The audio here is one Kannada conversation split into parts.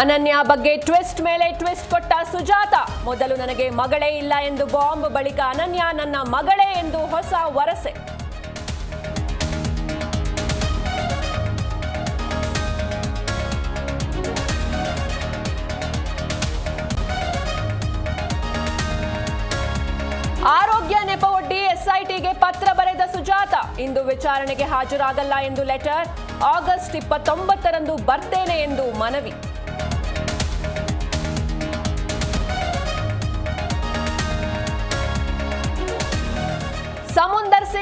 ಅನನ್ಯ ಬಗ್ಗೆ ಟ್ವಿಸ್ಟ್ ಮೇಲೆ ಟ್ವಿಸ್ಟ್ ಕೊಟ್ಟ ಸುಜಾತ. ಮೊದಲು ನನಗೆ ಮಗಳೇ ಇಲ್ಲ ಎಂದು ಬಾಂಬ್ ಬಳಿಕ ಅನನ್ಯ ನನ್ನ ಮಗಳೇ ಎಂದು ಹೊಸ ವರಸೆ. ಆರೋಗ್ಯ ನೆಪವೊಡ್ಡಿ ಎಸ್ಐಟಿಗೆ ಪತ್ರ ಬರೆದ ಸುಜಾತ. ಇಂದು ವಿಚಾರಣೆಗೆ ಹಾಜರಾಗಲ್ಲ ಎಂದು ಲೆಟರ್. ಆಗಸ್ಟ್ ಇಪ್ಪತ್ತೊಂಬತ್ತರಂದು ಬರ್ತೇನೆ ಎಂದು ಮನವಿ.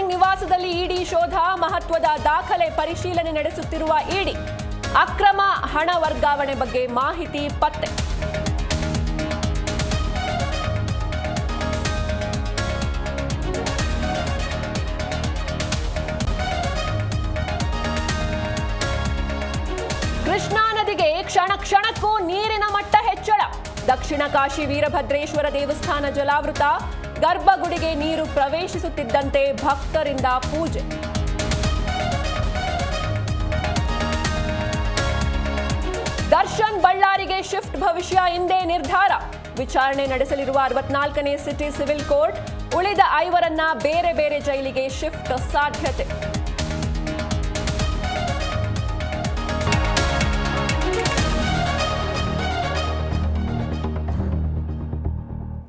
ಸಿಂಗ್ ನಿವಾಸದಲ್ಲಿ ಇಡಿ ಶೋಧ, ಮಹತ್ವದ ದಾಖಲೆ ಪರಿಶೀಲನೆ ನಡೆಸುತ್ತಿರುವ ಇಡಿ. ಅಕ್ರಮ ಹಣ ವರ್ಗಾವಣೆ ಬಗ್ಗೆ ಮಾಹಿತಿ ಪತ್ತೆ. ಕೃಷ್ಣಾ ನದಿಗೆ ಕ್ಷಣ ಕ್ಷಣಕ್ಕೂ ನೀರಿನ ಮಟ್ಟ ಹೆಚ್ಚಳ. ದಕ್ಷಿಣ ಕಾಶಿ ವೀರಭದ್ರೇಶ್ವರ ದೇವಸ್ಥಾನ ಜಲಾವೃತ ಗರ್ಭಗುಡಿಗೆ ನೀರು ಪ್ರವೇಶಿಸುತ್ತಿದ್ದಂತೆ ಭಕ್ತರಿಂದ ಪೂಜೆ. ದರ್ಶನ್ ಬಳ್ಳಾರಿಗೆ ಶಿಫ್ಟ್ ಭವಿಷ್ಯ ಇಂದೇ ನಿರ್ಧಾರ. ವಿಚಾರಣೆ ನಡೆಸಲಿರುವ ಅರವತ್ನಾಲ್ಕನೇ ಸಿಟಿ ಸಿವಿಲ್ ಕೋರ್ಟ್ ಉಳಿದ ಐವರನ್ನ ಬೇರೆ ಬೇರೆ ಜೈಲಿಗೆ ಶಿಫ್ಟ್ ಸಾಧ್ಯತೆ.